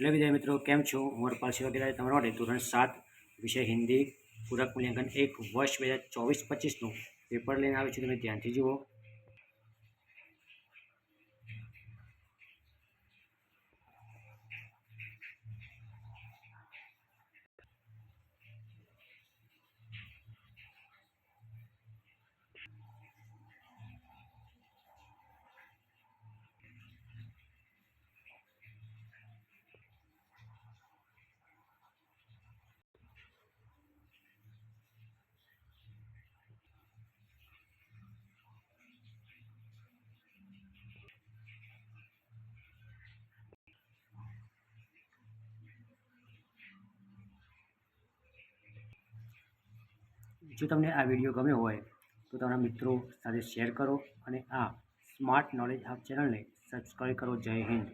Hello વિદ્યાર્થી મિત્રો, કેમ છો? હું હરપાલ સેવા ગેલારી તમારા માટે ધોરણ સાત વિષય હિન્દી પૂરક મૂલ્યાંકન એક વર્ષ બે હજાર ચોવીસ પચીસનું પેપર લઈને આવ્યું છું. તમે ધ્યાનથી જુઓ. જો તમને આ વીડિયો ગમ્યો હોય, તો તમારા મિત્રો સાથે શેર કરો અને આ સ્માર્ટ નોલેજ આ ચેનલને સબસ્ક્રાઈબ કરો. જય હિન્દ.